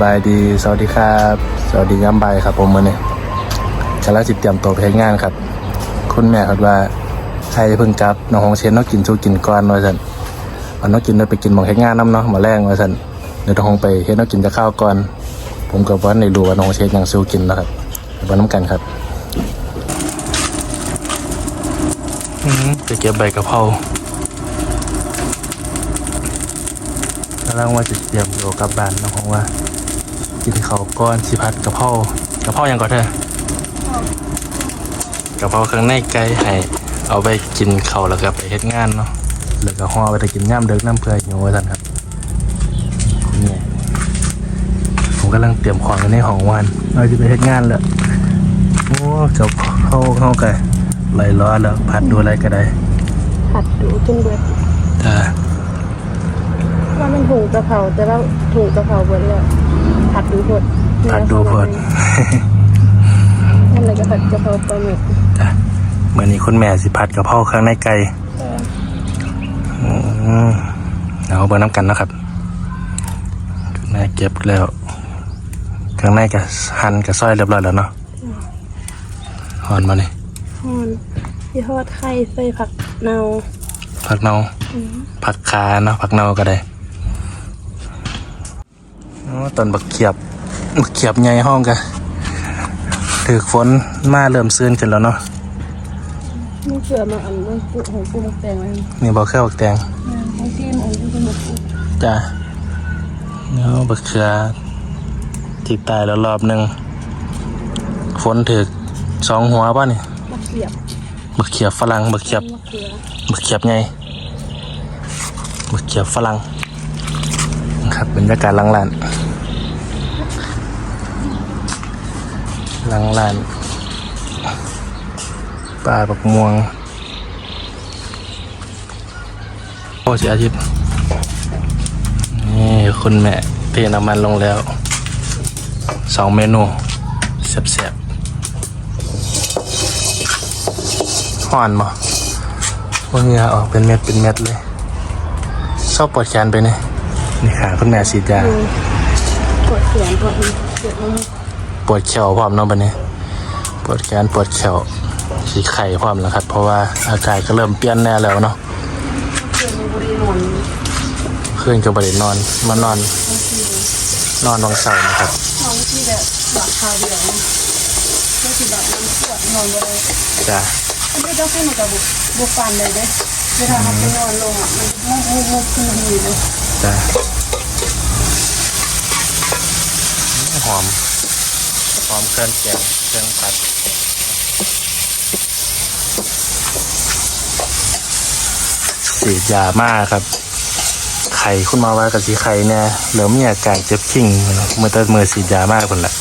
บายดีสวัสดีครับ สวัสดีย้ำใบครับผมมื่อนี้กำลังจิตเตรียมตัวไปเฮ็ดงานครับ คุณแม่ครับว่าใครเพิ่งกลับน้องหงเชนน้องกินชูกินก่อนว่าสันวันน้องกินเลยไปกินหมองเฮ็ดงานน้ำเนาะมาแรงว่าสันเดี๋ยวน้องหงไปเฮ็ดน้องกินจะข้าวก่อน ผมกับวันในรู้ว่าน้องหงเชนยังสู้กินแล้วครับเดี๋ยวมาน้ำกันครับจะเก็บใบกะเพรากำลังว่าจะเตรียมโยกลับบ้านน้องหงว่า กินข้าวก้อนสิพัดกะเพรากะเพรายังก่อนเธอกะเพราเครื่องในไก่ให้เอาไปกินข้าวแล้วก็ไปเฮ็ดงานเนาะแล้วก็ห่อไปแต่กินย่ามเด็กน้ำเพื่อหิวว่าซั่นครับคุณแม่ผมกำลังเตรียมของอยู่ในห้องวันเราจะไปเฮ็ดงานแล้วโอ้เจ้าเข้าเข้าไก่ไหลร้อนแล้วพัดดูอะไรก็ได้ผัดดูจนเบิดถ้าว่ามันถุงกะเพราแต่ว่าถุงกะเพราเบิดแล้ว ผัดดูพดพัดดูพดนั่นเลยก็ผัดกะเพราปลาหมึกจ้ะเมื่อนี้คุณแม่สิพัดกะเพราเครื่องในไก่อืมเอาเบอร์น้ำกันนะครับแม่เก็บแล้วข้างในกับหั่นกับซอยเรียบร้อยแล้วเนาะหอนมานี่ฮอนที่ทอดไข่ใส่ผักเนาผักเนาอืมผักคาเนาะผักเนาก็ได้อ๋อ ตอนบักเขียบบักเขียบใหญ่ห้องกันถือฝนมาเริ่มซื่นขึ้นแล้วเนาะนี่เสือมาอันนั้นปุของปูหมกแตงไว้นี่บอกแค่บักแตงของที่มันอันที่เป็นหมกปูจ้ะเนาะบักเขือที่ตายแล้วรอบหนึ่งฝนถือสองหัวป่ะนี่มะเขือบักเขียบฝรั่งบักเขียบมะเขือบักเขียบไงบักเขียบฝรั่งครับบรรยากาศหลังลาน หลังลานป่าบักม่วงโอ้เสียอาทิตย์นี่คุณแม่เทน้ำมันลงแล้วสองเมนูแซ่บๆห่อนบ่ว่าเหงื่อออกเป็นเม็ดเป็นเม็ดเลยชอบปวดแขนไปเนี่ยนี่ขาคุณแม่ฉีดยาปวดแขนปวดมือปวดมือ วดเข่าพร้อมเนาะบัดนี้ ปวดแขนปวดเข่าฉีไข่พร้อมแล้วครับ เพราะว่าอากาศก็เริ่มเปลี่ยนแน่แล้วเนาะเขืนก็บรินอนมานอน นอนวังเสาร์นะครับนอนที่แบบหลับคราวเดียวก็คือแบบมันปวดนอนเลยจ้าอันนี้เจ้าขึ้นมากับบุบฟันเลยเด้เวลามันไปนอนลงอะมันมุกมุกมุกขึ้นมาดีเลยจ้าหอม อมเครื่องแกงเครื่องผัดฉีดยามากครับ ไข่คุณมาว่ากับสีไข่เนี่ยเหลือมีอาการเจ็บขิงเมื่อแตมือสีดยามากคนละ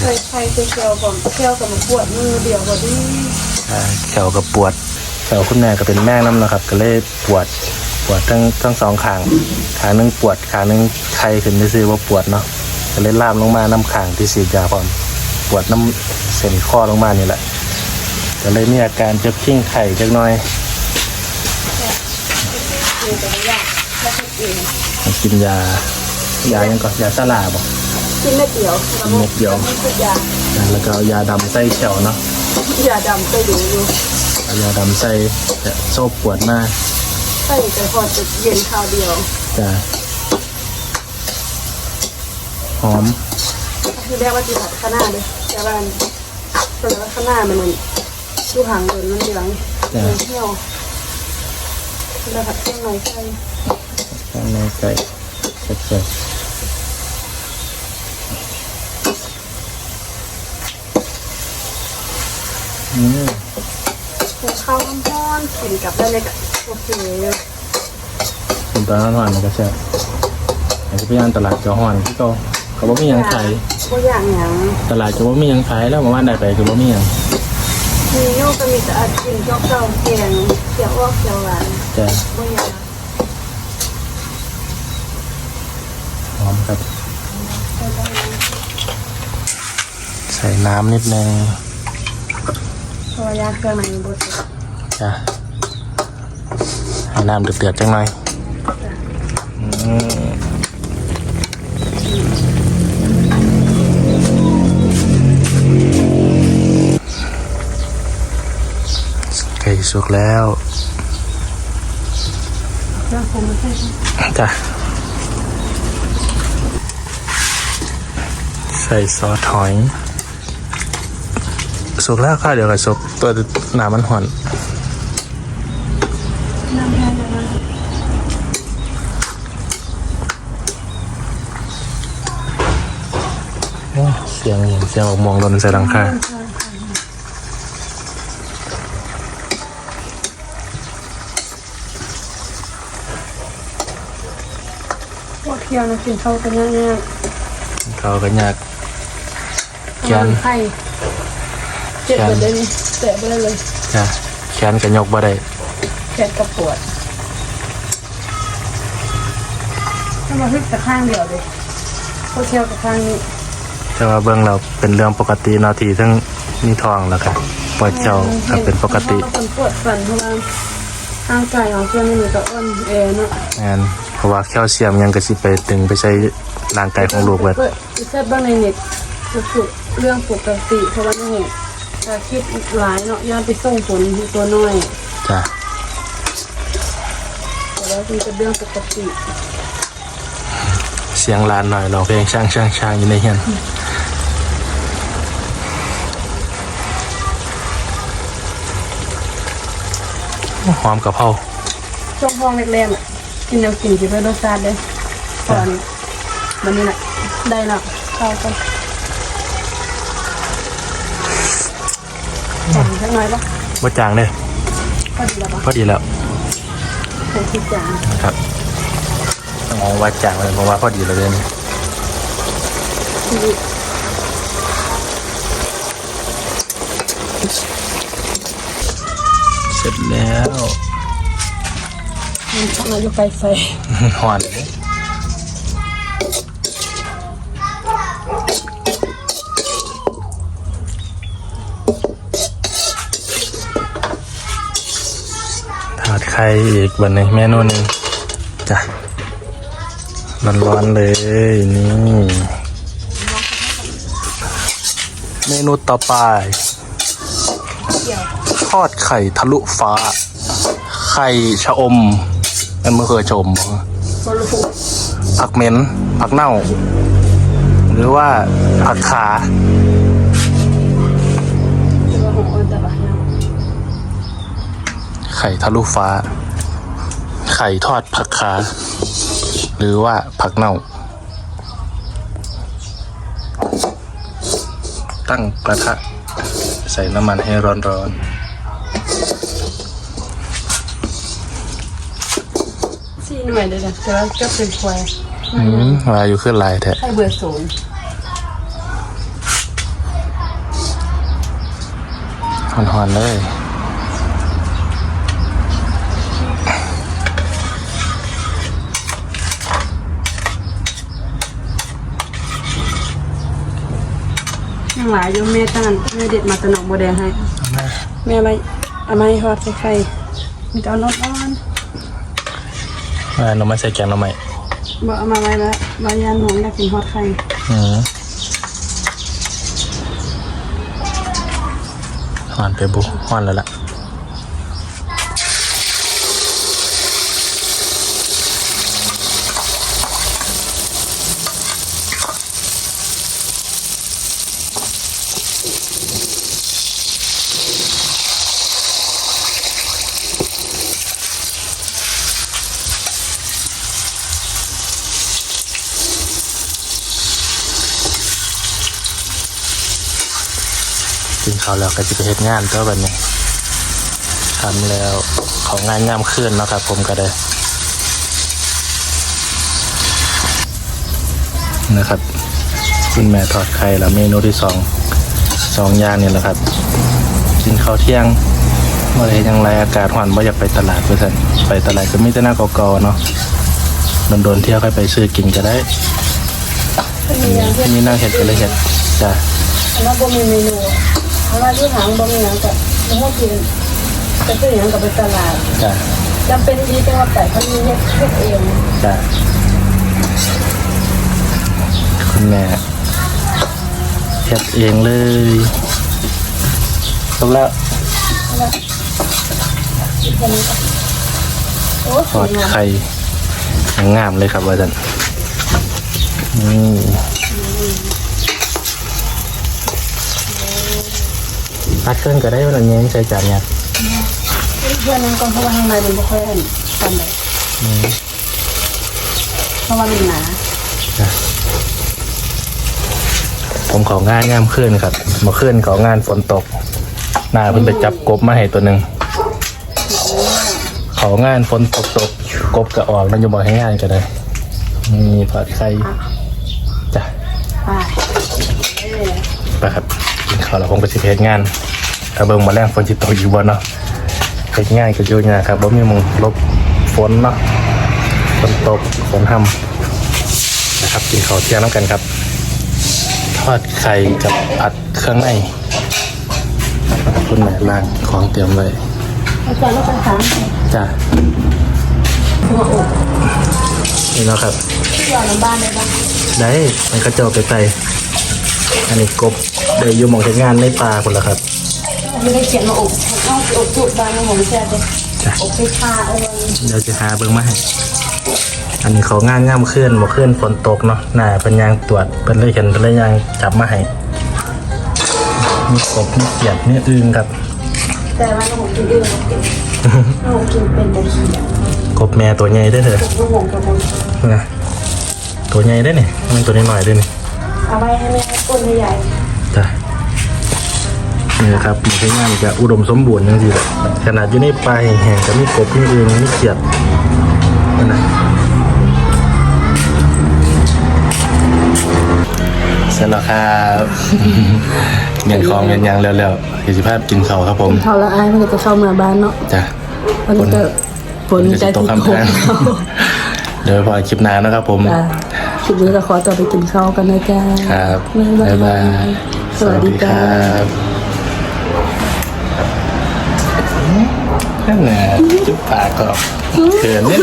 เคยใครเคยเคี่ยวก่อนเคี่ยวกับมันปวดมือเดียวกว่าที่อ่าแขวกับปวดแขวคุณแม่ก็เป็นแม่น้ำนะครับ ก็เลยปวดปวดทั้งทั้งสองข้างขาหนึงปวดขาหนึงไข้ขึ้นได้ซื้อว่าปวดเนาะ ก็เลยลามลงมาน้ำข้างที่สีดยาพร้อมปวดน้ำเส้นข้อลงมานี่แหละก็เลยมีอาการเจ็บขิงไข่จักหน่อยมีแต่ละอย่างแล้วก็กินกินยายายังก่อนยาซาลาบอกกินไม่เดียวกินเม็ดเดียวมันคือยาแล้วก็เอายาดำใส่แขวเนาะยาดำไปดูอยู่เอายาดำใส่แต่โซ่ปวดมากใส่แต่พอจะเย็นคราวเดียวจะ หอมคือแรกว่าจีผัดข้างหน้าเลยแต่ว่าตอนแรกข้างหน้ามันดูหางเดินมันเหลืองเหลืองเที่ยวแล้วผัดเครื่องในใส่ข้างในไก่เสร็จๆอืมหุงข้าวร้อนๆกินกับได้เลยก็โอเคเลยคุณตาหวานมันก็แซ่บอาจจะไปย่านตลาดเจ้าห่อนที่เขาเขาบอกมีหยังขายก็อย่างอย่างตลาดจะว่ามีหยังขายแล้วมาว่านได้ไปคือว่ามีหยังมีโยกก็มีแต่อาจกินก็เก่าแกงเขียวออกเขียวหวานจะก็อย่างหอมครับ ใส่น้ำนิดนึงเพราะว่ายาเครื่องในบดจ้ะให้น้ำเดือดๆจังหน่อยอืม สุกแล้วเครื่องปรุงมันใช่ไหมจ้ะใส่ซอสหอยสุกแล้วค่ะเดี๋ยวกับสุกตัวหนามันห่อนเสียงเสียงออกมองลนใส่หลังคา พวกเคี่ยวนะกินเข้ากันง่ายเขาก็อยากๆแกนไข่เจ็บไปเลยนี่เตะไปเลยเลยจ้ะแขนกันยกบ่ได้แขนกระปวดถ้ามาพลิกแต่ข้างเดียวเลยพวกเคี่ยวกับข้างนี้แต่ว่าเบื้องเราเป็นเรื่องปกติเนาะที่ทั้งมีทองแล้วก็ปวดเจ้าก็เป็นปกติเพราะว่าคนปวดฟันเพราะว่าร่างกายของเพื่อนนี่มันก็อ่อนแอเนาะงานเพ ราะว่าแคลเซียมยังกระสิไปตึงไปใช้ร่างกายของลูกเบิดเปิดเซตบ้างในเน็ตจะสุดเรื่องปกติเพราะว่านี่ถ้าคิดหลายเนาะย้อนไปส่งผลที่ตัวน้อยจ้ะแต่ว่าคือเป็นเรื่องปกติ เสียงลานหน่อยเราเพลงช่างช่างช่างอยู่ในเฮียนหอมกะเพราช่วงห้องแรกๆน่ะ กินแนวกินที่เพื่อรสชาติเลยก่อนวันนี้แหละได้แล้วเข้ากันหอมสักหน่อยปะบ่จางเลยพอดีแล้วปะพอดีแล้วใส่พริกจางครับต้องมองว่าจางเลยเพราะว่าพอดีแล้วเลยนี่ที่เสร็จแล้ว มันชักมาอยู่ไกลใส่หอนถาดไข่อีกวันหนึงเมนูหนึ่งจ้ะร้อนๆเลยนี่ เมนูต่อไปเกี่ยวทอดไข่ทะลุฟ้า ไข่ชะอม อันเมื่อเคยชมบ่บอลลูผักเหม็นผักเน่า หรือว่าผักขาไข่ทะลุฟ้า ไข่ทอดผักขาหรือว่าผักเน่า ตั้งกระทะใส่น้ำมันให้ร้อนสี่ หน่วยเลยนะแต่ว่าก็เป็นควายๆอืมเวลาอยู่ขึ้นลายแท้ให้เบอร์ศูนย์หอนๆเลยยังหลายอยู่แม่ตั้งอันแม่เด็ดมาตะนอกโมแดงให้ แม่อะไรเอามาให้ทอดใส่ไข่มีแต่เอานอดอ่อน อ่าหน่อไม้ใส่แกงหน่อไม้บอกเอามาไว้แล้ววายานหนูอยากกินทอดไข่อืมหอนไปบุหอนแล้วล่ะ กินข้าวแล้วก็จะไปเฮ็ดงานตัวแบบนี้ทำแล้วของงานย่ำขึ้นเนาะครับผมก็ได้นะครับคุณแม่ทอดไข่แล้วเมนูที่สองสองอย่างนี่แหละครับ กินข้าวเที่ยงเมื่อไรยังไรอากาศหอนว่าอยากไปตลาดเพื่อนไปตลาดก็มีแต่หน้าเก่าๆเนาะโดนๆเที่ยวค่อยไปซื้อกินก็ได้ก็มีอย่างเช่นมีนั่งเห็ดก็เลยเห็ดจ้ะอันนั้นบ่มีเมนู เพราะว่าที่หางบ่มีอย่างกับไม่ให้กินจะซื้ออย่างกับไปตลาดจ้ะจำเป็นดีจังว่าแต่เขามีเฮ็ดเฮ็ดเองจ้ะคุณแม่เฮ็ดเองเลยจบแล้วแค่นี้ก่อนโอ้สทอวยดงามไข่งามเลยครับว่าจันนี่ ตัดเครื่องก็ได้เวลาเงี้ยใช้จานเนี่ยเพื่อนนั้นก่อนเพราะว่าข้างในมันไม่ค่อยอันตันเลยเพราะว่ามันหนาผมของงานงามขึ้นครับมาขึ้นของงานฝนตกหน้าเพิ่นไปจับกบมาให้ตัวหนึ่งของงานฝนตกตกกบก็ออกมันจะบอกให้งานก็ได้นี่ผัดไข่จ้ะไปไปครับกินข้าวแล้วผมก็สิเฮ็ดงาน ถ้าเบิ่งมาแรงฝนสิตกอยู่บ่เนาะเฮ็ดงานก็อยู่ยากครับบ่มีหมองหลบฝนเนาะฝนตกฝนห่ำนะครับกินข้าวเที่ยงน้ำกันครับ ทอดไข่กับผัดเครื่องในคุณแม่ล้างของเตรียมไว้อาจารย์เราไปถามจ้ะหัวอกนี่เนาะครับที่อยู่ในบ้านได้ปะได้มันก็จะเอาไปใส่อันนี้กบได้อยู่หมองเฮ็ดงานในป่าคนละครับ ไม่ได้เขียนมาอกเอาอกจุดบ้านในของแซ่บเลยจ้ะอกไปพาเอาไว้เดี๋ยวจะหาเบิ่งมาให้อันนี้เขางานง่ามขึ้นบ่ขึ้นฝนตกเนาะหน้าเป็นยางตรวจเป็นเลยเห็นเป็นเลยยางจับมาให้มีกบมีเขียดมีอึงครับ แต่ว่าเราหงกินเองเรากินเราหงกินเป็นแต่เขียดกบแม่ตัวใหญ่ได้อเถอะเราหงกับมันนะตัวใหญ่ได้อนี่มันตัวน้อยๆได้อนี่เอาไว้ให้แม่ก้นใหญ่จ้ะ นี่นะครับมีใช้งานจะอุดมสมบูรณ์จังซี่แหละขนาดอยู่ในป่าแห้งๆก็มีกบมีอึงมีเขียดนั่นนะเสร็จแล้วครับเมียนของเมียนหยังแล้วๆกิจภาพกินข้าวครับผมเขาละอายมันก็จะเข้ามาบ้านเนาะจ้ะมันก็ฝนจะใจตติกดคำตทางเดี๋ยวพอคลิปหน้านะครับผมจ้ะคลิปนี้ก็ขอตัวไปกินข้าวกันนะจ๊ะครับบ๊ายบายยสวัสดีจ้าบ นั่นแหละจุ๊บปากก็เขินนิด